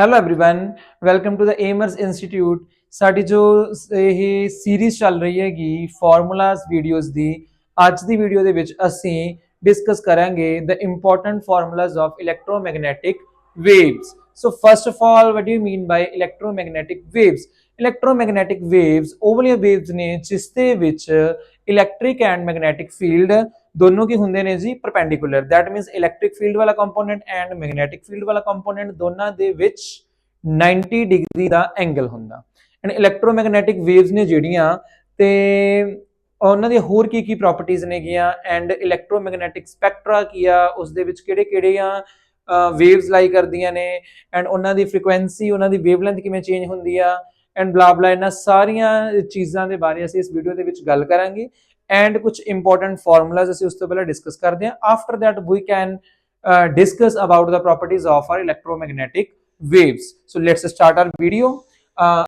hello everyone welcome to the Aimers institute ਸਾਡੀ ਜੋ ਸ- ਇਹ ਸੀਰੀਜ਼ ਚੱਲ ਰਹੀ ਹੈਗੀ ਫਾਰਮੂਲਾਸ ਵੀਡੀਓਜ਼ ਦੀ ਅੱਜ ਦੀ ਵੀਡੀਓ ਦੇ ਵਿੱਚ ਅਸੀਂ ਡਿਸਕਸ ਕਰਾਂਗੇ the important formulas of electromagnetic waves so first of all what do you mean by electromagnetic waves electromagnetic waves ਉਹ ਵਾਲੀਆਂ waves ਨੇ ਜਿਸ ਦੇ ਵਿੱਚ ਇਲੈਕਟ੍ਰਿਕ ਐਂਡ ਮੈਗਨੈਟਿਕ ਫੀਲਡ ਦੋਨੋਂ ਕੀ ਹੁੰਦੇ ਨੇ ਜੀ? Perpendicular that means electric field ਵਾਲਾ ਕੰਪੋਨੈਂਟ ਐਂਡ ਮੈਗਨੈਟਿਕ ਫੀਲਡ ਵਾਲਾ ਕੰਪੋਨੈਂਟ ਦੋਨਾਂ ਦੇ ਵਿੱਚ 90 ਡਿਗਰੀ ਦਾ ਐਂਗਲ ਹੁੰਦਾ। ਐਂਡ ਇਲੈਕਟ੍ਰੋਮੈਗਨੈਟਿਕ ਵੇਵਸ ਨੇ ਜਿਹੜੀਆਂ, ਤੇ ਉਹਨਾਂ ਦੀ ਹੋਰ ਕੀ ਕੀ ਪ੍ਰਾਪਰਟੀਆਂ ਨੇਗੀਆਂ ਐਂਡ ਇਲੈਕਟ੍ਰੋਮੈਗਨੈਟਿਕ ਸਪੈਕਟਰਾ ਕੀ ਆ? ਉਸ ਦੇ ਵਿੱਚ ਕਿਹੜੇ ਕਿਹੜੇ ਆ? ਵੇਵਸ ਲਾਈ ਕਰਦੀਆਂ ਨੇ। ਐਂਡ ਉਹਨਾਂ ਦੀ ਫ੍ਰੀਕੁਐਂਸੀ ਉਹਨਾਂ ਦੀ ਵੇਵਲੈਂਥ ਕਿਵੇਂ ਚੇਂਜ ਹੁੰਦੀ ਆ? ਐਂਡ ਬਲਾ ਬਲਾ ਇਹਨਾਂ ਸਾਰੀਆਂ ਚੀਜ਼ਾਂ ਦੇ ਬਾਰੇ ਅਸੀਂ ਇਸ ਵੀਡੀਓ ਦੇ ਵਿੱਚ ਗੱਲ ਕਰਾਂਗੇ। ਐਂਡ ਕੁਝ ਇੰਪੋਰਟੈਂਟ ਫਾਰਮੂਲਾਜ਼ ਅਸੀਂ ਉਸ ਤੋਂ ਪਹਿਲਾਂ ਡਿਸਕਸ ਕਰਦੇ ਹਾਂ after that we can discuss about the properties of our electromagnetic waves so let's start our video uh,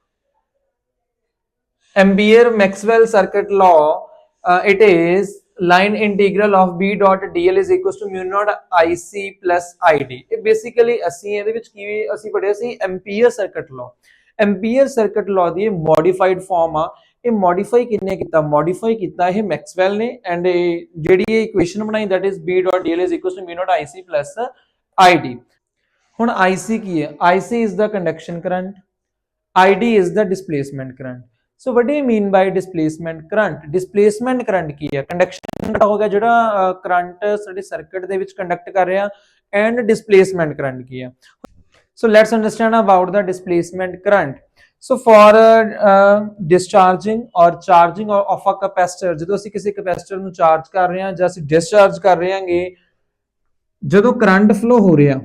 ampere maxwell circuit law uh, it is line integral of b dot dl is equals to mu naught ic plus id ਇਹ basically ਅਸੀਂ ਇਹਦੇ ਵਿੱਚ ਕੀ ਅਸੀਂ ਪੜਿਆ ਸੀ ampere circuit law ampere circuit law ਦੀ modified form ਆ ਇਹ modify ਕਿੰਨੇ ਕੀਤਾ ਮੋਡੀਫਾਈ ਕੀਤਾ ਇਹ ਮੈਕਸਵੈਲ ਨੇ ਐਂਡ ਜਿਹੜੀ ਇਹ ਇਕੁਏਸ਼ਨ ਬਣਾਈ that is b dot dl is equals to mu naught ic plus id ਹੁਣ ic ਕੀ ਹੈ ic is the conduction current id is the displacement current so what do you mean by displacement current displacement current ਕੀ ਹੈ conduction current ਹੋ ਗਿਆ ਜਿਹੜਾ current ਸਾਡੇ circuit ਦੇ ਵਿੱਚ ਕੰਡਕਟ ਕਰ ਰਿਹਾ ਐਂਡ displacement current ਕੀ ਹੈ so let's understand about the displacement current so for discharging or charging or charging of of ਜਦੋਂ ਅਸੀਂ ਕਿਸੇ ਕੈਪੈਸਿਟਰ ਨੂੰ ਚਾਰਜ ਕਰ ਰਹੇ ਹਾਂ ਜਾਂ ਅਸੀਂ ਡਿਸਚਾਰਜ ਕਰ ਰਹੇ ਹਾਂਗੇ, ਜਦੋਂ ਕਰੰਟ ਫਲੋ ਹੋ ਰਿਹਾ,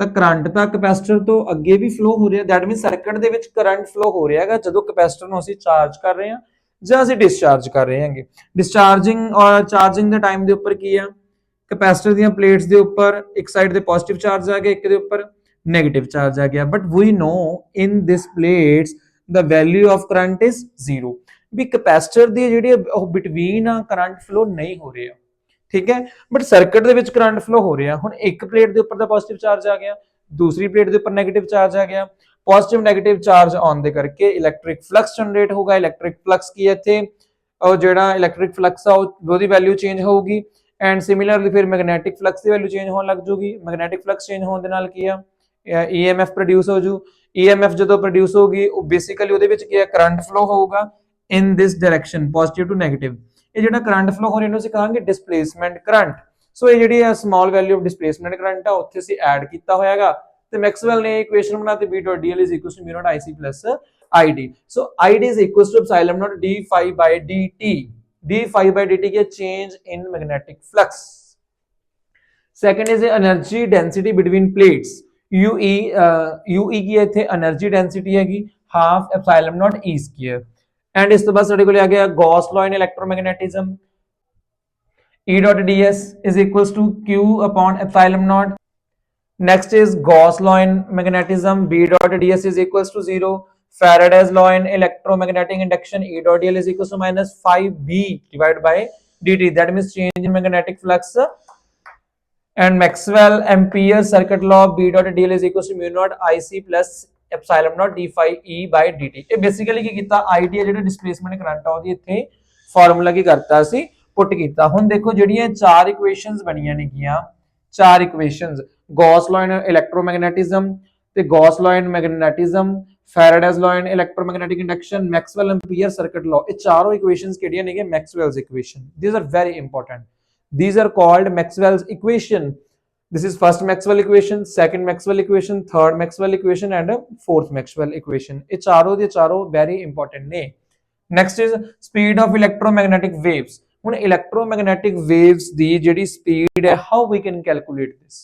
ਤਾਂ ਕਰੰਟ ਤਾਂ ਕੈਪੈਸਿਟਰ ਤੋਂ ਅੱਗੇ ਵੀ ਫਲੋ ਹੋ ਰਿਹਾ ਦੈਟ ਮੀਨ ਸਰਕਟ ਦੇ ਵਿੱਚ ਕਰੰਟ ਫਲੋ ਹੋ ਰਿਹਾ ਹੈਗਾ ਜਦੋਂ ਕੈਪੈਸਿਟਰ ਨੂੰ ਅਸੀਂ ਚਾਰਜ ਕਰ ਰਹੇ ਹਾਂ ਜਾਂ ਅਸੀਂ ਡਿਸਚਾਰਜ ਕਰ ਰਹੇ ਹਾਂਗੇ। ਡਿਸਚਾਰਜਿੰਗ ਔਰ ਚਾਰਜਿੰਗ ਦੇ ਟਾਈਮ ਦੇ ਉੱਪਰ ਕੀ ਆ? ਕੈਪੈਸਿਟਰ ਦੀਆਂ ਪਲੇਟਸ ਦੇ ਉੱਪਰ ਇੱਕ ਸਾਈਡ ਤੇ ਪੋਜ਼ਿਟਿਵ ਚਾਰਜ ਆ ਗਿਆ ਇੱਕ ਦੇ ਉੱਪਰ negative charge ਆ ਗਿਆ but we know in this plates, the value of current is zero ਵੀ ਕੈਪੈਸਿਟਰ ਦੀ ਜਿਹੜੀ ਉਹ ਬਿਟਵੀਨ ਆ ਕਰੰਟ ਫਲੋ ਨਹੀਂ ਹੋ ਰਿਹਾ ਠੀਕ ਹੈ ਬਟ ਸਰਕਟ ਦੇ ਵਿੱਚ ਕਰੰਟ ਫਲੋ ਹੋ ਰਿਹਾ ਹੁਣ ਇੱਕ ਪਲੇਟ ਦੇ ਉੱਪਰ ਦਾ ਪੋਜ਼ਿਟਿਵ ਚਾਰਜ ਆ ਗਿਆ ਦੂਸਰੀ ਪਲੇਟ ਦੇ ਉੱਪਰ 네ਗੇਟਿਵ ਚਾਰਜ ਆ ਗਿਆ ਪੋਜ਼ਿਟਿਵ 네ਗੇਟਿਵ ਚਾਰਜ ਆਉਣ ਦੇ ਕਰਕੇ ਇਲੈਕਟ੍ਰਿਕ ਫਲਕਸ ਜਨਰੇਟ ਹੋਗਾ ਇਲੈਕਟ੍ਰਿਕ ਫਲਕਸ ਕੀ ਹੈ ਇੱਥੇ ਉਹ ਜਿਹੜਾ ਇਲੈਕਟ੍ਰਿਕ ਫਲਕਸ ਆ ਉਹ- ਉਹਦੀ ਵੈਲਿਊ ਚੇਂਜ ਹੋਊਗੀ ਐਂਡ ਸਿਮਿਲਰਲੀ ਫਿਰ ਮੈਗਨੈਟਿਕ ਫਲਕਸ ਦੀ ਵੈਲਿਊ ਚੇਂਜ ਹੋਣ ਲੱਗ ਜੂਗੀ ਮੈਗਨੈਟਿਕ ਫਲਕਸ ਚੇਂਜ ਹੋਣ ਦੇ ਨਾਲ ਕੀ ਆ EMF ਪ੍ਰੋਡਿਊਸ ਹੋ ਜੂ EMF ਜਦੋਂ ਪ੍ਰੋਡਿਊਸ ਹੋਗੀ ਉਹ ਬੇਸਿਕਲੀ ਉਹਦੇ ਵਿੱਚ ਕੀ ਹੈ ਕਰੰਟ ਫਲੋ ਹੋਊਗਾ in this direction positive to negative ਇਹ ਜਿਹੜਾ ਕਰੰਟ ਫਲੋ ਹੋ ਰਿਹਾ ਇਹਨੂੰ ਅਸੀਂ ਕਹਾਂਗੇ ਡਿਸਪਲੇਸਮੈਂਟ ਕਰੰਟ ਸੋ ਇਹ ਜਿਹੜੀ ਹੈ small value of displacement current ਆ ਉੱਥੇ ਅਸੀਂ ਐਡ ਕੀਤਾ ਹੋਇਆਗਾ ਤੇ ਮੈਕਸਵੈਲ ਨੇ ਇਕੁਏਸ਼ਨ ਬਣਾਤੀ v dot dl is equals to mu not ic id so id is equals to epsilon not d phi by dt d phi by dt is change in magnetic flux second is the energy density between plates U E U E की ਇੱਥੇ energy density ਹੈਗੀ half epsilon naught E square and ਇਸ ਤੋਂ ਬਾਅਦ ਸਾਡੇ ਕੋਲ ਆ ਗਿਆ Gauss law in electromagnetism E dot ds is equals to q upon epsilon naught. Next is Gauss law in magnetism. B dot ds is equals to 0. Faraday's law in electromagnetic induction. E dot dl is equals to minus 5b divided by dt. That means change in magnetic flux And Maxwell Ampere circuit law. B dot dl is equals to mu naught ic plus epsilon naught d phi e by dt. ਇਹ basically ਕੀ ਕੀਤਾ idea ਜਿਹੜਾ displacement current ਆ ਉਹਦੀ ਇੱਥੇ formula ਕੀ ਕਰਤਾ ਅਸੀਂ ਪੁੱਟ ਕੀਤਾ ਹੁਣ ਦੇਖੋ ਜਿਹੜੀਆਂ ਚਾਰ ਇਕੁਏਸ਼ਨਸ ਬਣੀਆਂ ਨੇਗੀਆਂ ਚਾਰ equations Gauss law in electromagnetism ਤੇ Gauss law in magnetism Faraday's law in electromagnetic induction Maxwell ampere circuit law ਇਹ ਚਾਰੋਂ ਇਕੁਏਸ਼ਨਸ ਕਿਹੜੀਆਂ ਨੇਗੀਆਂ Maxwell's equation these are very important these are called maxwell's equation this is first maxwell equation second maxwell equation third maxwell equation and fourth maxwell equation ਇਹ ਚਾਰੋਂ ਦੇ ਚਾਰੋਂ very important ਨੇ next is speed of electromagnetic waves ਹੁਣ electromagnetic waves ਦੀ ਜਿਹੜੀ speed ਹੈ how we can calculate this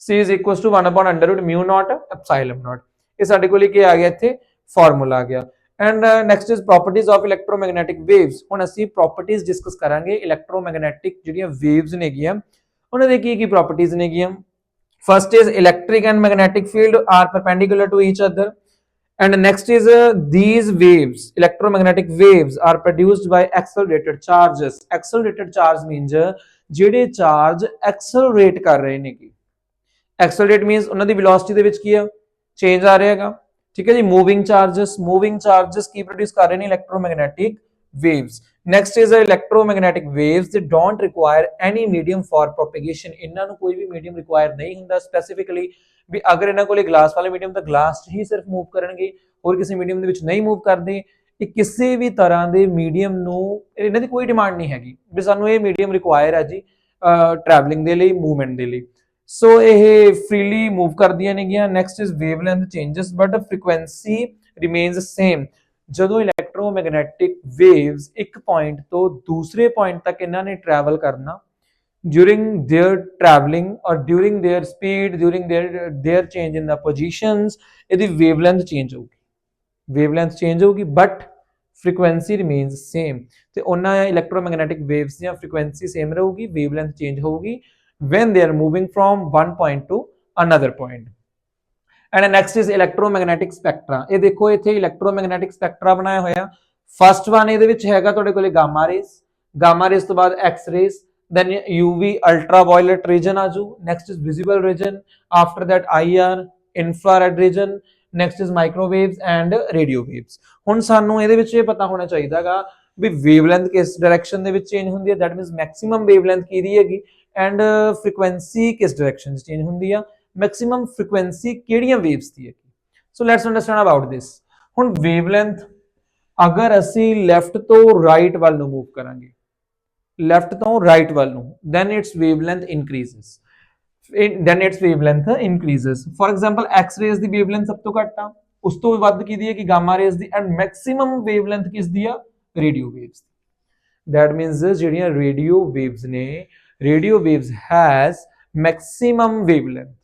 c is equals to 1 upon under root mu naught epsilon naught ਇਹ ਸਾਡੇ ਕੋਲ ਕੀ ਆ ਗਿਆ ਇੱਥੇ ਫਾਰਮੂਲਾ ਆ ਗਿਆ and next is properties of electromagnetic waves ਹੁਣ ਅਸੀਂ ਪ੍ਰੋਪਰਟੀਜ਼ ਡਿਸਕਸ ਕਰਾਂਗੇ ਇਲੈਕਟ੍ਰੋਮੈਗਨੈਟਿਕ ਜਿਹੜੀਆਂ ਵੇਵਸ ਨੇਗੀਆਂ ਉਹਨਾਂ ਦੇ ਕੀ ਕੀ ਪ੍ਰੋਪਰਟੀਜ਼ ਨੇਗੀਆਂ first is electric and magnetic field are perpendicular to each other and next is uh, these waves electromagnetic waves are produced by accelerated charges. Accelerated charge means uh, ਜਿਹੜੇ charge accelerate ਕਰ ਰਹੇ ਨੇ ਕੀ accelerate means ਉਹਨਾਂ ਦੀ velocity ਦੇ ਵਿੱਚ ਕੀ ਆ? Change ਆ ਰਿਹਾ ਹੈਗਾ। ਠੀਕ ਹੈ ਜੀ ਮੂਵਿੰਗ ਚਾਰजेस ਮੂਵਿੰਗ ਚਾਰजेस ਕੀ ਪ੍ਰੋਡਿਊਸ ਕਰ ਰਹੇ ਨੇ electromagnetic waves next is the electromagnetic waves, they don't require any medium for propagation. ਇਹਨਾਂ ਨੂੰ ਕੋਈ ਵੀ ਮੀਡੀਅਮ ਰਿਕੁਆਇਰ ਨਹੀਂ ਹੁੰਦਾ ਸਪੈਸੀਫਿਕਲੀ ਵੀ ਅਗਰ ਇਹਨਾਂ ਕੋਲੇ ਗਲਾਸ ਵਾਲੇ ਮੀਡੀਅਮ ਤਾਂ ਗਲਾਸ ਹੀ ਸਿਰਫ ਮੂਵ ਕਰਨਗੇ, ਹੋਰ ਕਿਸੇ ਮੀਡੀਅਮ ਦੇ ਵਿੱਚ ਨਹੀਂ ਮੂਵ ਕਰਦੇ। ਇਹ ਕਿਸੇ ਵੀ ਤਰ੍ਹਾਂ ਦੇ ਮੀਡੀਅਮ ਨੂੰ, ਇਹਨਾਂ ਦੀ ਕੋਈ ਡਿਮਾਂਡ ਨਹੀਂ ਹੈਗੀ ਵੀ ਸਾਨੂੰ ਇਹ ਮੀਡੀਅਮ ਰਿਕੁਆਇਰ ਹੈ ਜੀ ਟਰੈਵਲਿੰਗ ਦੇ ਲਈ ਮੂਵਮੈਂਟ ਦੇ ਲਈ। ਸੋ ਇਹ ਫ੍ਰੀਲੀ ਮੂਵ ਕਰਦੀਆਂ ਨੇਗੀਆਂ next is wavelength changes but frequency remains same ਜਦੋਂ ਇਲੈਕਟ੍ਰੋਮੈਗਨੈਟਿਕ ਵੇਵਸ ਇੱਕ ਪੁਆਇੰਟ ਤੋਂ ਦੂਸਰੇ ਪੁਆਇੰਟ ਤੱਕ ਇਹਨਾਂ ਨੇ ਟਰੈਵਲ ਕਰਨਾ during their traveling or during their speed during their their change in the positions ਇਹਦੀ wavelength change ਹੋਊਗੀ wavelength change ਹੋਊਗੀ but frequency remains same ਤੇ ਉਹਨਾਂ electromagnetic waves ਦੀਆਂ frequency same ਰਹੂਗੀ wavelength change ਹੋਊਗੀ when they are moving from one point to another point. And next is electromagnetic spectra ਇਹ ਦੇਖੋ ਇੱਥੇ ਇਲੈਕਟ੍ਰੋਮੈਗਨੈਟਿਕ ਸਪੈਕਟਰਾ ਬਣਾਇਆ ਹੋਇਆ ਫਰਸਟ ਵਨ ਇਹਦੇ ਵਿੱਚ ਹੈਗਾ ਤੁਹਾਡੇ ਕੋਲੇ ਗਾਮਾ ਰੇਸ ਗਾਮਾ ਰੇਸ ਤੋਂ ਬਾਅਦ X rays then UV ultraviolet region ਆ ਜੂ next is visible region after that IR infrared region next is microwaves and radio waves ਹੁਣ ਸਾਨੂੰ ਇਹਦੇ ਵਿੱਚ ਇਹ ਪਤਾ ਹੋਣਾ ਚਾਹੀਦਾਗਾ ਵੀ ਵੇਵਲੈਂਥ ਕਿਸ ਡਾਇਰੈਕਸ਼ਨ ਦੇ ਵਿੱਚ ਚੇਂਜ ਹੁੰਦੀ ਹੈ ਦੈਟ ਮੀਨਸ ਮੈਕਸਿਮਮ ਵੇਵਲੈਂਥ ਕੀ ਦੀ ਹੈਗੀ ਐਂਡ frequency ਕਿਸ ਡਾਇਰੈਕਸ਼ਨ 'ਚ ਚੇਂਜ ਹੁੰਦੀ ਆ? ਮੈਕਸਿਮਮ ਫ੍ਰੀਕੁਐਂਸੀ ਕਿਹੜੀਆਂ ਵੇਵਸ ਦੀ ਹੈ so let's understand about this ਹੁਣ ਵੇਵਲੈਂਥ ਅਗਰ ਅਸੀਂ ਲੈਫਟ ਤੋਂ ਰਾਈਟ ਵੱਲ ਨੂੰ ਮੂਵ ਕਰਾਂਗੇ ਲੈਫਟ ਤੋਂ ਰਾਈਟ ਵੱਲ ਨੂੰ then its wavelength increases. It, then its wavelength increases. For example x rays the wavelength ਸਭ ਤੋਂ ਘੱਟ ਆ। ਉਸ ਤੋਂ ਵੱਧ ਕਿਹਦੀ ਹੈ ਕਿ ਗਾਮਾ ਰੇਜ਼ ਦੀ। ਐਂਡ ਮੈਕਸਿਮਮ wavelength ਕਿਸ ਦੀ ਆ? ਰੇਡੀਓ ਵੇਵਸ ਦੀ। That means ਜਿਹੜੀਆਂ ਰੇਡੀਓ ਵੇਵਸ ਨੇ radio waves has maximum wavelength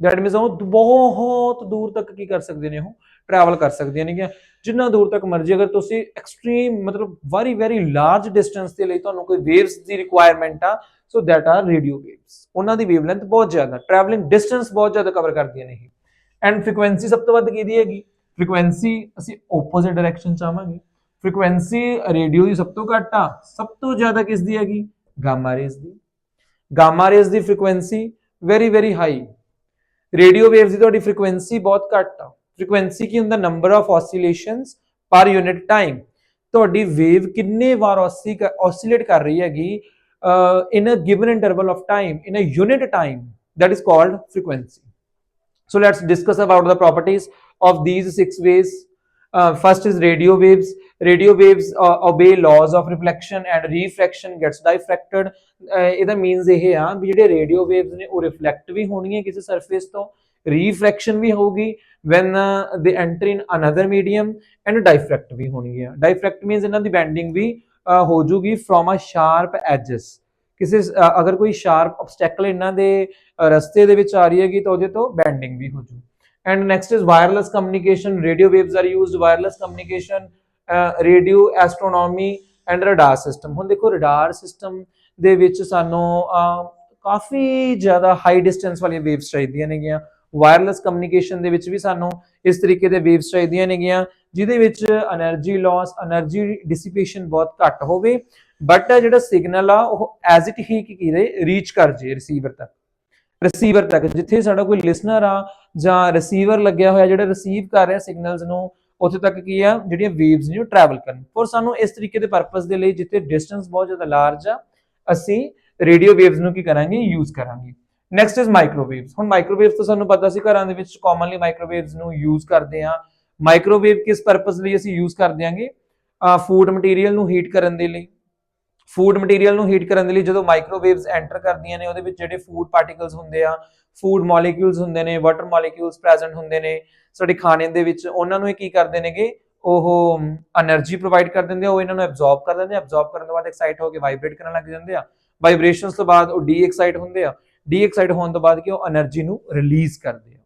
that means ਉਹ ਬਹੁਤ ਦੂਰ ਤੱਕ ਕੀ ਕਰ ਸਕਦੇ ਨੇ ਉਹ? ਟਰੈਵਲ ਕਰ ਸਕਦੀਆਂ ਨੇ ਜਿੰਨਾ ਦੂਰ ਤੱਕ ਮਰਜ਼ੀ, ਅਗਰ ਤੁਸੀਂ ਐਕਸਟ੍ਰੀਮ ਮਤਲਬ ਵੈਰੀ ਵੈਰੀ ਲਾਰਜ ਡਿਸਟੈਂਸ ਦੇ ਲਈ ਤੁਹਾਨੂੰ ਕੋਈ ਵੇਵਸ ਦੀ ਰਿਕੁਆਇਰਮੈਂਟ ਆ so that are radio waves ਉਹਨਾਂ ਦੀ ਵੇਵਲੈਂਥ ਬਹੁਤ ਜ਼ਿਆਦਾ। ਟਰੈਵਲਿੰਗ ਡਿਸਟੈਂਸ ਬਹੁਤ ਜ਼ਿਆਦਾ ਕਵਰ ਕਰਦੀਆਂ ਨੇ ਇਹ। ਐਂਡ ਫ੍ਰੀਕੁਐਂਸੀ ਸਭ ਤੋਂ ਵੱਧ ਕਿਹਦੀ ਹੈਗੀ? ਫ੍ਰੀਕੁਐਂਸੀ ਅਸੀਂ ਆਪੋਜ਼ਿਟ ਡਾਇਰੈਕਸ਼ਨ ਚਾਹਾਂਗੇ ਫ੍ਰੀਕੁਐਂਸੀ ਰੇਡੀਓ ਦੀ ਸਭ ਤੋਂ ਘੱਟ ਆ। ਸਭ ਤੋਂ ਜ਼ਿਆਦਾ ਕਿਸ ਦੀ ਹੈਗੀ? ਗਾਮਾ ਰੇਜ਼ ਦੀ। ਗਾਮਾ ਰੇਜ਼ ਦੀ frequency very very high radio waves ਦੀ ਤੁਹਾਡੀ ਫ੍ਰੀਕੁਐਂਸੀ ਬਹੁਤ ਘੱਟ ਆ। ਫ੍ਰੀਕੁਐਂਸੀ ਕੀ ਹੁੰਦਾ? ਨੰਬਰ ਆਫ ਆਸੀਲੇਸ਼ਨਸ ਪਰ ਯੂਨਿਟ ਟਾਈਮ ਤੁਹਾਡੀ ਵੇਵ ਕਿੰਨੇ ਵਾਰ ਆਸੀਲੇਟ ਕਰ ਰਹੀ ਹੈਗੀ in a given interval of time in a unit time that is called frequency. So, let's discuss about the properties of these six waves Uh, first is radio waves. Radio waves uh, obey laws of reflection and refraction gets diffracted. Uh, ਇਹਦਾ means ਇਹ ਆ ਵੀ ਜਿਹੜੇ radio waves ਨੇ ਉਹ reflect ਵੀ ਹੋਣਗੀਆਂ ਕਿਸੇ surface ਤੋਂ ਰੀਫ੍ਰੈਕਸ਼ਨ ਵੀ ਹੋਊਗੀ when they enter in another medium and diffract ਵੀ ਹੋਣਗੀਆਂ ਡਾਈਫ੍ਰੈਕਟ ਮੀਨਸ ਇਹਨਾਂ ਦੀ ਬੈਂਡਿੰਗ ਵੀ ਹੋ ਜੂਗੀ ਫਰੋਮ ਅ ਸ਼ਾਰਪ ਐਜਸ ਕਿਸੇ ਅਗਰ ਕੋਈ ਸ਼ਾਰਪ ਆਬਸਟੈਕਲ ਇਹਨਾਂ ਦੇ ਰਸਤੇ ਦੇ ਵਿੱਚ ਆ ਰਹੀ ਹੈਗੀ ਤਾਂ ਉਹਦੇ ਤੋਂ ਬੈਂਡਿੰਗ ਵੀ ਹੋ ਜੂਗੀ And next is wireless communication. Radio waves are used, wireless communication, uh, radio, astronomy and radar system. ਹੁਣ ਦੇਖੋ radar system ਦੇ ਵਿੱਚ ਸਾਨੂੰ ਕਾਫੀ ਜ਼ਿਆਦਾ ਹਾਈ ਡਿਸਟੈਂਸ ਵਾਲੀਆਂ ਵੇਵਸ ਚਾਹੀਦੀਆਂ ਨੇਗੀਆਂ। ਵਾਇਰਲੈਸ ਕਮਿਊਨੀਕੇਸ਼ਨ ਦੇ ਵਿੱਚ ਵੀ ਸਾਨੂੰ ਇਸ ਤਰੀਕੇ ਦੇ ਵੇਵਸ ਚਾਹੀਦੀਆਂ ਨੇਗੀਆਂ ਜਿਹਦੇ ਵਿੱਚ એનર્ਜੀ ਲਾਸ એનર્ਜੀ ਡਿਸਿਪੇਸ਼ਨ ਬਹੁਤ ਘੱਟ ਹੋਵੇ। ਬਟ ਜਿਹੜਾ ਸਿਗਨਲ ਆ ਉਹ ਐਜ਼ ਇਟ ਹੀ ਕੀ ਰਹੇ? ਰੀਚ ਕਰ ਜੇ ਰਿਸੀਵਰ ਤੱਕ। ਰਿਸੀਵਰ ਤੱਕ, ਜਿੱਥੇ ਸਾਡਾ ਕੋਈ ਲਿਸਨਰ ਆ ਜਾਂ ਰਿਸੀਵਰ ਲੱਗਿਆ ਹੋਇਆ ਜਿਹੜਾ ਰਿਸੀਵ ਕਰ ਰਿਹਾ ਸਿਗਨਲਸ ਨੂੰ, ਉੱਥੇ ਤੱਕ ਕੀ ਆ, ਜਿਹੜੀਆਂ ਵੇਵਸ ਨੇ ਉਹ ਟਰੈਵਲ ਕਰਨ। ਪਰ ਸਾਨੂੰ ਇਸ ਤਰੀਕੇ ਦੇ ਪਰਪਸ ਦੇ ਲਈ ਜਿੱਥੇ ਡਿਸਟੈਂਸ ਬਹੁਤ ਜ਼ਿਆਦਾ ਲਾਰਜ ਆ, ਅਸੀਂ ਰੇਡੀਓ ਵੇਵਸ ਨੂੰ ਕੀ ਕਰਾਂਗੇ ਯੂਜ਼ ਕਰਾਂਗੇ। ਨੈਕਸਟ ਇਜ਼ ਮਾਈਕ੍ਰੋਵੇਵਸ ਹੁਣ ਮਾਈਕ੍ਰੋਵੇਵਸ ਤਾਂ ਸਾਨੂੰ ਪਤਾ ਸੀ ਘਰਾਂ ਦੇ ਵਿੱਚ ਕਾਮਨਲੀ ਮਾਈਕ੍ਰੋਵੇਵਸ ਨੂੰ ਯੂਜ਼ ਕਰਦੇ ਆ। ਮਾਈਕ੍ਰੋਵੇਵ ਕਿਸ ਪਰਪਸ ਲਈ ਅਸੀਂ ਯੂਜ਼ ਕਰਦੇ ਆਂਗੇ? ਫੂਡ ਮਟੀਰੀਅਲ ਨੂੰ ਹੀਟ ਕਰਨ ਦੇ ਲਈ। ਫੂਡ ਮਟੀਰੀਅਲ ਨੂੰ ਹੀਟ ਕਰਨ ਦੇ ਲਈ ਜਦੋਂ ਮਾਈਕਰੋਵੇਵਸ ਐਂਟਰ ਕਰਦੀਆਂ ਨੇ, ਉਹਦੇ ਵਿੱਚ ਜਿਹੜੇ ਫੂਡ ਪਾਰਟੀਕਲਸ ਹੁੰਦੇ ਆ ਫੂਡ ਮੋਲੀਕਿਊਲਸ ਹੁੰਦੇ ਨੇ ਵਾਟਰ ਮੋਲੀਕਿਊਲਸ ਪ੍ਰੈਜ਼ੈਂਟ ਹੁੰਦੇ ਨੇ, ਸਾਡੇ ਖਾਣੇ ਦੇ ਵਿੱਚ, ਉਹਨਾਂ ਨੂੰ ਇਹ ਕੀ ਕਰਦੇ ਨੇਗੇ? ਉਹ એનર્ਜੀ ਪ੍ਰੋਵਾਈਡ ਕਰ ਦਿੰਦੇ ਆ, ਉਹ ਇਹਨਾਂ ਨੂੰ ਐਬਜ਼ੌਰਬ ਕਰ ਦਿੰਦੇ ਆ ਐਬਜ਼ੌਰਬ ਕਰਨ ਤੋਂ ਬਾਅਦ ਐਕਸਾਈਟ ਹੋ ਕੇ ਵਾਈਬ੍ਰੇਟ ਕਰਨ ਲੱਗ ਜਾਂਦੇ ਆ। ਵਾਈਬ੍ਰੇਸ਼ਨਸ ਤੋਂ ਬਾਅਦ ਉਹ ਡੀ ਐਕਸਾਈਟ ਹੁੰਦੇ ਆ ਡੀ ਐਕਸਾਈਟ ਹੋਣ ਤੋਂ ਬਾਅਦ ਕਿ ਉਹ એનર્ਜੀ ਨੂੰ ਰਿਲੀਜ਼ ਕਰਦੇ ਆ।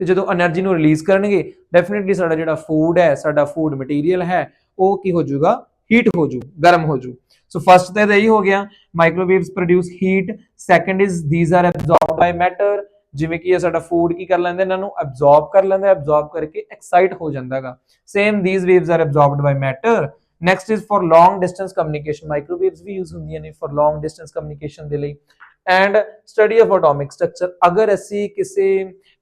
ਤੇ ਜਦੋਂ એનર્ਜੀ ਨੂੰ ਰਿਲੀਜ਼ ਕਰਨਗੇ ਡੈਫੀਨਿਟਲੀ ਸਾਡਾ ਜਿਹੜਾ ਫੂਡ ਹੈ, ਸਾਡਾ ਫੂਡ ਮਟੀਰੀਅਲ ਹੈ, ਉਹ ਕੀ ਹੋ ਜਾਊਗਾ? ਹੀਟ ਹੋ ਜੂ ਗਰਮ ਹੋ ਜੂ ਸੋ ਫਸਟ ਤਾਂ ਇਹੀ ਹੋ ਗਿਆ microwaves produce heat second is these are absorbed by matter ਜਿਵੇਂ ਕਿ ਇਹ ਸਾਡਾ ਫੂਡ ਕੀ ਕਰ ਲੈਂਦੇ, ਇਹਨਾਂ ਨੂੰ ਐਬਜ਼ੌਰਬ ਕਰ ਲੈਂਦਾ ਐਬਜ਼ੌਰਬ ਕਰਕੇ ਐਕਸਾਈਟ ਹੋ ਜਾਂਦਾਗਾ same these waves are absorbed by matter next is for long distance communication microwaves we use ਹੁੰਦੀਆਂ ਨੇ ਫॉर ਲੌਂਗ ਡਿਸਟੈਂਸ ਕਮਿਊਨੀਕੇਸ਼ਨ ਦੇ ਲਈ। And study of atomic structure ਅਗਰ ਅਸੀਂ ਕਿਸੇ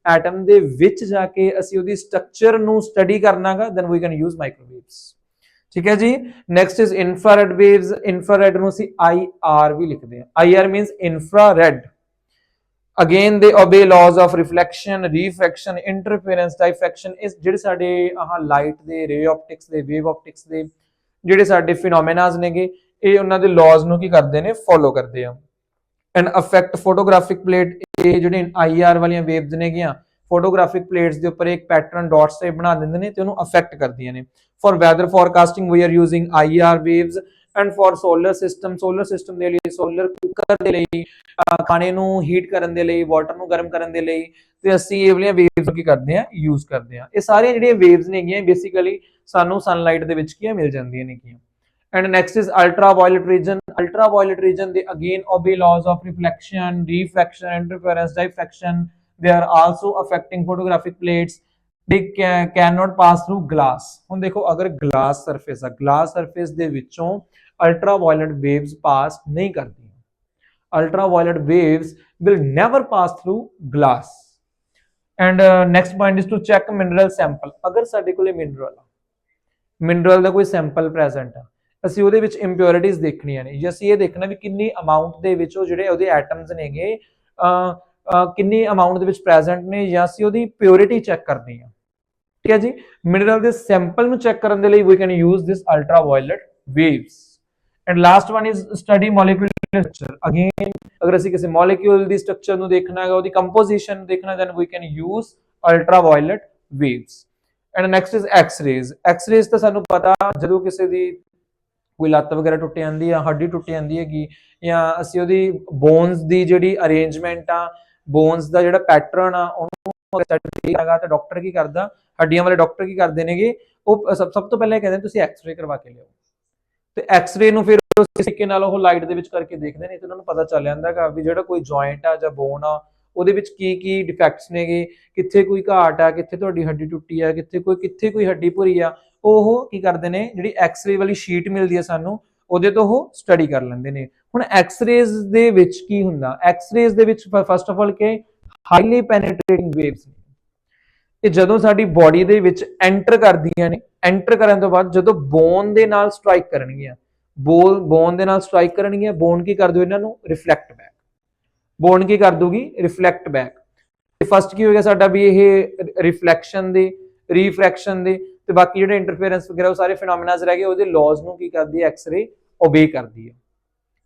ਐਟਮ ਦੇ ਵਿੱਚ ਜਾ ਕੇ ਅਸੀਂ ਉਹਦੀ ਸਟਰਕਚਰ ਨੂੰ study ਕਰਨਾਗਾ then we can use microwaves ਠੀਕ ਹੈ ਜੀ? Next is infrared waves infrared ਨੂੰ ਅਸੀਂ IR ਵੀ ਲਿਖਦੇ ਹਾਂ। IR means infrared again they obey laws of reflection refraction interference diffraction ਇਸ ਜਿਹੜੇ ਸਾਡੇ ਆਹ ਲਾਈਟ ਦੇ ਰੇ ਆਪਟਿਕਸ ਦੇ ਵੇਵ ਆਪਟਿਕਸ ਦੇ ਜਿਹੜੇ ਸਾਡੇ ਫਿਨੋਮੇਨਾਸ ਨੇਗੇ, ਇਹ ਉਹਨਾਂ ਦੇ ਲਾਜ਼ ਨੂੰ ਕੀ ਕਰਦੇ ਨੇ? ਫੋਲੋ ਕਰਦੇ ਆ। ਐਂਡ ਅਫੈਕਟ ਫੋਟੋਗ੍ਰਾਫਿਕ ਪਲੇਟ ਇਹ ਜਿਹੜੇ ਆਈਆਰ ਵਾਲੀਆਂ ਵੇਵਸ ਨੇਗੀਆਂ ਫੋਟੋਗ੍ਰਾਫਿਕ ਪਲੇਟਸ ਦੇ ਉੱਪਰ ਇੱਕ ਪੈਟਰਨ ਡਾਟਸ ਟਾਈਪ ਬਣਾ ਦਿੰਦੇ ਨੇ ਤੇ ਉਹਨੂੰ ਅਫੈਕਟ ਕਰਦੀਆਂ ਨੇ। For weather forecasting we are using IR waves and for solar system solar system ਦੇ ਲਈ ਸੋਲਰ ਕੁੱਕਰ ਦੇ ਲਈ ਖਾਣੇ ਨੂੰ ਹੀਟ ਕਰਨ ਦੇ ਲਈ ਵਾਟਰ ਨੂੰ ਗਰਮ ਕਰਨ ਦੇ ਲਈ ਤੇ ਅਸੀਂ ਇਹ ਵਾਲੀਆਂ ਵੇਵਸ ਕੀ ਕਰਦੇ ਆ ਯੂਜ਼ ਕਰਦੇ ਆ ਇਹ ਸਾਰੀਆਂ ਜਿਹੜੀਆਂ ਵੇਵਸ ਨੇਗੀਆਂ ਬੇਸਿਕਲੀ ਸਾਨੂੰ ਸਨਲਾਈਟ ਦੇ ਵਿੱਚ ਕੀ ਮਿਲ ਜਾਂਦੀਆਂ ਨੇਗੀਆਂ and next is ultraviolet region. Ultraviolet region they again, obey laws of reflection, refraction, interference, diffraction they are also affecting photographic plates they can not pass through glass ਹੁਣ ਦੇਖੋ ਅਗਰ ਗਲਾਸ ਸਰਫੇਸ ਆ glass surface ਦੇ ਵਿੱਚੋਂ ultraviolet waves pass ਨਹੀਂ ਕਰਦੀਆਂ ultraviolet waves will never pass through glass and uh, next point is to check mineral sample ਅਗਰ ਸਾਡੇ ਕੋਲੇ ਮਿਨਰਲ ਮਿਨਰਲ ਦਾ ਕੋਈ ਸੈਂਪਲ ਪ੍ਰੈਜ਼ੈਂਟ ਆ ਅਸੀਂ ਉਹਦੇ ਵਿੱਚ ਇੰਪਿਉਰਿਟੀਜ਼ ਦੇਖਣੀਆਂ ਨੇ ਜੇ ਅਸੀਂ ਇਹ ਦੇਖਣਾ ਵੀ ਕਿੰਨੀ ਅਮਾਉਂਟ ਦੇ ਵਿੱਚ ਉਹ ਜਿਹੜੇ ਉਹਦੇ ਐਟਮਸ ਨੇਗੇ ਅ ਕਿੰਨੀ ਅਮਾਉਂਟ ਦੇ ਵਿੱਚ ਪ੍ਰੈਜ਼ੈਂਟ ਨੇ ਜਾਂ ਅਸੀਂ ਉਹਦੀ ਪਿਓਰਿਟੀ ਚੈੱਕ ਕਰਨੀ ਆ। ਠੀਕ ਹੈ ਜੀ? ਮਿਨਰਲ ਦੇ ਸੈਂਪਲ ਨੂੰ ਚੈੱਕ ਕਰਨ ਦੇ ਲਈ we can use this ultraviolet waves and last one is study molecular structure again ਅਗਰ ਅਸੀਂ ਕਿਸੇ ਮੋਲੀਕਿਊਲ ਦੀ ਸਟਰਕਚਰ ਨੂੰ ਦੇਖਣਾ ਹੈ ਉਹਦੀ ਕੰਪੋਜੀਸ਼ਨ ਦੇਖਣਾ then we can use ultraviolet waves and next is X-rays X-rays ਤਾਂ ਸਾਨੂੰ ਪਤਾ, ਜਦੋਂ ਕਿਸੇ ਦੀ ਕੋਈ ਲੱਤ ਵਗੈਰਾ ਟੁੱਟ ਜਾਂਦੀ ਆ, ਹੱਡੀ ਟੁੱਟ ਜਾਂਦੀ ਹੈਗੀ, ਜਾਂ ਅਸੀਂ ਉਹਦੀ ਬੋਨਸ ਦੀ ਜਿਹੜੀ ਅਰੇਂਜਮੈਂਟ ਆ ਬੋਨਸ ਦਾ ਜਿਹੜਾ ਪੈਟਰਨ ਆ, ਉਹਨੂੰ ਸਟੱਡੀ ਹੈਗਾ ਤਾਂ ਡਾਕਟਰ ਕੀ ਕਰਦਾ? ਹੱਡੀਆਂ ਵਾਲੇ ਡਾਕਟਰ ਕੀ ਕਰਦੇ ਨੇਗੇ? ਉਹ ਸਭ ਸਭ ਤੋਂ ਪਹਿਲਾਂ ਇਹ ਕਹਿੰਦੇ ਤੁਸੀਂ ਐਕਸ-ਰੇ ਕਰਵਾ ਕੇ ਲਿਆਓ। ਤੇ ਐਕਸ-ਰੇ ਨੂੰ ਫਿਰ ਉਸ ਤਰੀਕੇ ਨਾਲ ਉਹ ਲਾਈਟ ਦੇ ਵਿੱਚ ਕਰਕੇ ਦੇਖਦੇ ਨੇ, ਤੇ ਉਹਨਾਂ ਨੂੰ ਪਤਾ ਚੱਲ ਜਾਂਦਾ ਹੈਗਾ ਵੀ ਜਿਹੜਾ ਕੋਈ ਜੁਆਇੰਟ ਆ ਜਾਂ ਬੋਨ ਆ, ਉਹਦੇ ਵਿੱਚ ਕੀ ਕੀ ਡਿਫੈਕਟਸ ਨੇਗੇ, ਕਿੱਥੇ ਕੋਈ ਘਾਟ ਆ, ਕਿੱਥੇ ਤੁਹਾਡੀ ਹੱਡੀ ਟੁੱਟੀ ਆ, ਕਿੱਥੇ ਕੋਈ ਕਿੱਥੇ ਕੋਈ ਹੱਡੀ ਭੁਰੀ ਆ। ਉਹ ਕੀ ਕਰਦੇ ਨੇ, ਜਿਹੜੀ ਐਕਸ-ਰੇ ਵਾਲੀ ਸ਼ੀਟ ਮਿਲਦੀ ਹੈ ਸਾਨੂੰ ਉਹਦੇ ਤੋਂ ਉਹ ਸਟੱਡੀ ਕਰ ਲੈਂਦੇ ਨੇ। ਹੁਣ ਐਕਸ-ਰੇਜ਼ ਦੇ ਵਿੱਚ ਕੀ ਹੁੰਦਾ? ਐਕਸ-ਰੇਜ਼ ਦੇ ਵਿੱਚ ਫਸਟ ਆਫ ਆਲ ਕਿ ਹਾਈਲੀ ਪੈਨੇਟ੍ਰੇਟਿੰਗ ਵੇਵਸ ਨੇ। ਇਹ ਜਦੋਂ ਸਾਡੀ ਬਾਡੀ ਦੇ ਵਿੱਚ ਐਂਟਰ ਕਰਦੀਆਂ ਨੇ ਐਂਟਰ ਕਰਨ ਤੋਂ ਬਾਅਦ ਜਦੋਂ ਬੋਨ ਦੇ ਨਾਲ ਸਟ੍ਰਾਈਕ ਕਰਨਗੀਆਂ ਬੋਲ ਬੋਨ ਦੇ ਨਾਲ ਸਟ੍ਰਾਈਕ ਕਰਨਗੀਆਂ ਬੋਨ ਕੀ ਕਰ ਦਿਓ ਇਹਨਾਂ ਨੂੰ? ਰਿਫਲੈਕਟ ਬੈਕ ਬੋਨ ਕੀ ਕਰ ਦੂਗੀ? ਰਿਫਲੈਕਟ ਬੈਕ ਤੇ ਫਸਟ ਕੀ ਹੋਏਗਾ ਸਾਡਾ ਵੀ ਇਹ ਰਿਫਲੈਕਸ਼ਨ ਦੇ ਰੀਫ੍ਰੈਕਸ਼ਨ ਦੇ, ਤੇ ਬਾਕੀ ਜਿਹੜੇ ਇੰਟਰਫੇਰੈਂਸ ਵਗੈਰਾ ਉਹ ਸਾਰੇ ਫਿਨੋਮੀਨਾਜ਼ ਰਹਿ ਗਏ, ਉਹਦੇ ਲਾਜ਼ ਨੂੰ ਕੀ ਕਰਦੀ ਹੈ ਐਕਸ-ਰੇ ਓਬੇ ਕਰਦੀ ਹੈ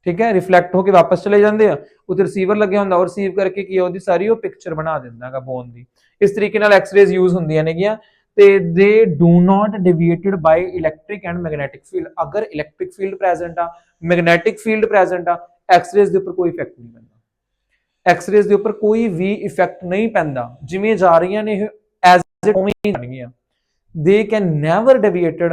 ਠੀਕ ਹੈ? ਰਿਫਲੈਕਟ ਹੋ ਕੇ ਵਾਪਸ ਚਲੇ ਜਾਂਦੇ ਆ। ਉੱਥੇ ਰਿਸੀਵਰ ਲੱਗਿਆ ਹੁੰਦਾ, ਉਹ ਰਿਸੀਵ ਕਰਕੇ ਕੀ ਉਹਦੀ ਸਾਰੀ ਉਹ ਪਿਕਚਰ ਬਣਾ ਦਿੰਦਾ ਬੋਨ ਦੀ। ਇਸ ਤਰੀਕੇ ਨਾਲ ਐਕਸ-ਰੇਜ਼ ਯੂਜ਼ ਹੁੰਦੀਆਂ ਨੇਗੀਆਂ ਤੇ they do not deviated by electric and magnetic field ਅਗਰ ਇਲੈਕਟ੍ਰਿਕ ਫੀਲਡ ਪ੍ਰੈਜ਼ੈਂਟ ਆ ਮੈਗਨੈਟਿਕ ਫੀਲਡ ਪ੍ਰੈਜ਼ੈਂਟ ਆ ਐਕਸ-ਰੇਜ਼ ਦੇ ਉੱਪਰ ਕੋਈ ਇਫੈਕਟ ਨਹੀਂ ਪੈਂਦਾ। ਐਕਸ-ਰੇਜ਼ ਦੇ ਉੱਪਰ ਕੋਈ ਵੀ ਇਫੈਕਟ ਨਹੀਂ ਪੈਂਦਾ। ਜਿਵੇਂ ਜਾ ਰਹੀਆਂ ਨੇ ਇਹ ਐਜ਼ ਇਟ ਉਵੇਂ ਹੀ ਜਾਣਗੀਆਂ they can never deviated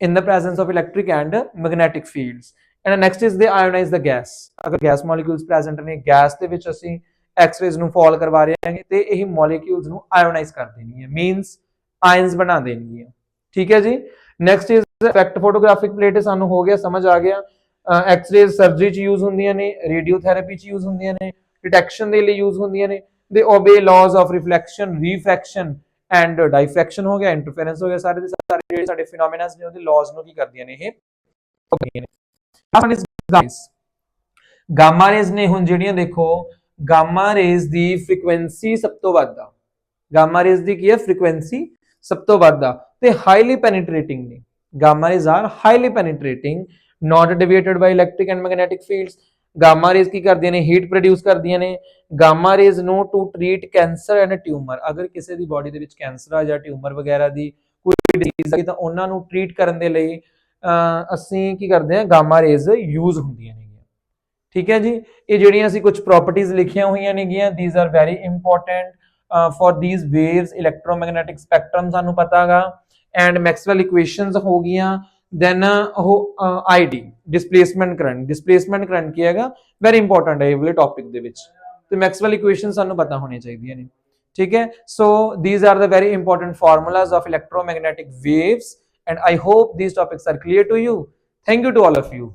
in the presence of electric and magnetic fields. And next is they ionize the gas. ਅਗਰ gas molecules present ਨੇ, gas ਦੇ ਵਿੱਚ ਅਸੀਂ x-rays ਨੂੰ ਫਾਲ ਕਰਵਾ ਰਹੇ ਹਾਂਗੇ, ਤੇ ਇਹ molecules ਨੂੰ ionize ਕਰ ਦੇਣਗੀਆਂ, means ions ਬਣਾ ਦੇਣਗੀਆਂ। ਠੀਕ ਹੈ ਜੀ? Next is effect photographic plate ਸਾਨੂੰ ਹੋ ਗਿਆ, ਸਮਝ ਆ ਗਿਆ। ਐਕਸ-ਰੇਜ਼ ਸਰਜਰੀ ਚ ਯੂਜ਼ ਹੁੰਦੀਆਂ ਨੇ ਰੇਡੀਓਥੈਰੇਪੀ ਚ ਯੂਜ਼ ਹੁੰਦੀਆਂ ਨੇ ਡਿਟੈਕਸ਼ਨ ਦੇ ਲਈ ਯੂਜ਼ ਹੁੰਦੀਆਂ ਨੇ। They obey laws of reflection refraction and diffraction ਹੋ ਗਿਆ ਇੰਟਰਫੇਰੈਂਸ ਹੋ ਗਿਆ ਸਾਰੇ ਦੇ ਸਾਰੇ ਜਿਹੜੇ ਸਾਡੇ ਫਿਨੋਮੀਨਾਸ ਨੇ ਉਹਦੇ ਲਾਜ਼ ਨੂੰ ਕੀ ਕਰਦੀਆਂ ਨੇ ਇਹ obey ਨੇ last is guys gamma rays ਨੇ ਹੁਣ ਜਿਹੜੀਆਂ ਦੇਖੋ ਗਾਮਾ ਰੇਜ਼ ਦੀ ਫ੍ਰੀਕੁਐਂਸੀ ਸਭ ਤੋਂ ਵੱਧ ਆ ਗਾਮਾ ਰੇਜ਼ ਦੀ ਕੀ ਹੈ ਫ੍ਰੀਕੁਐਂਸੀ ਸਭ ਤੋਂ ਵੱਧ ਆ ਤੇ ਹਾਈਲੀ ਪੈਨੀਟ੍ਰੇਟਿੰਗ ਨੇ gamma rays are highly penetrating not deviated by electric and magnetic fields gamma rays ਕੀ ਕਰਦੀਆਂ ਨੇ? ਹੀਟ ਪ੍ਰੋਡਿਊਸ ਕਰਦੀਆਂ ਨੇ। ਗਾਮਾ ਰੇਜ਼ ਨੂੰ to treat cancer and tumour ਅਗਰ ਕਿਸੇ ਦੀ ਬਾਡੀ ਦੇ ਵਿੱਚ ਕੈਂਸਰ ਆ ਜਾਂ ਟਿਊਮਰ ਵਗੈਰਾ ਦੀ ਕੋਈ ਡਿਜ਼ੀਜ਼ ਹੈ ਤਾਂ ਉਹਨਾਂ ਨੂੰ ਟ੍ਰੀਟ ਕਰਨ ਦੇ ਲਈ ਅਸੀਂ ਕੀ ਕਰਦੇ ਹਾਂ? ਗਾਮਾ ਰੇਜ਼ ਯੂਜ਼ ਹੁੰਦੀਆਂ ਨੇਗੀਆਂ। ਠੀਕ ਹੈ ਜੀ? ਇਹ ਜਿਹੜੀਆਂ ਅਸੀਂ ਕੁਝ ਪ੍ਰਾਪਰਟੀਆਂ ਲਿਖੀਆਂ ਹੋਈਆਂ ਨੇਗੀਆਂ these are very important for these waves electromagnetic spectrum ਸਾਨੂੰ ਪਤਾ ਹੈਗਾ ਐਂਡ ਮੈਕਸਵੈਲ ਇਕੁਏਸ਼ਨਸ ਹੋ ਗਈਆਂ। ਦੈਨ ਉਹ ID displacement current displacement current ਕੀ ਹੈਗਾ ਵੈਰੀ ਇੰਪੋਰਟੈਂਟ ਹੈ ਇਹ ਵਾਲੇ ਟੌਪਿਕ ਦੇ ਵਿੱਚ ਤੇ ਮੈਕਸਵੈਲ ਇਕੁਏਸ਼ਨ ਸਾਨੂੰ ਪਤਾ ਹੋਣੀਆਂ ਚਾਹੀਦੀਆਂ ਨੇ ਠੀਕ ਹੈ so these are the very important formulas of electromagnetic waves and I hope these topics are clear to you thank you to all of you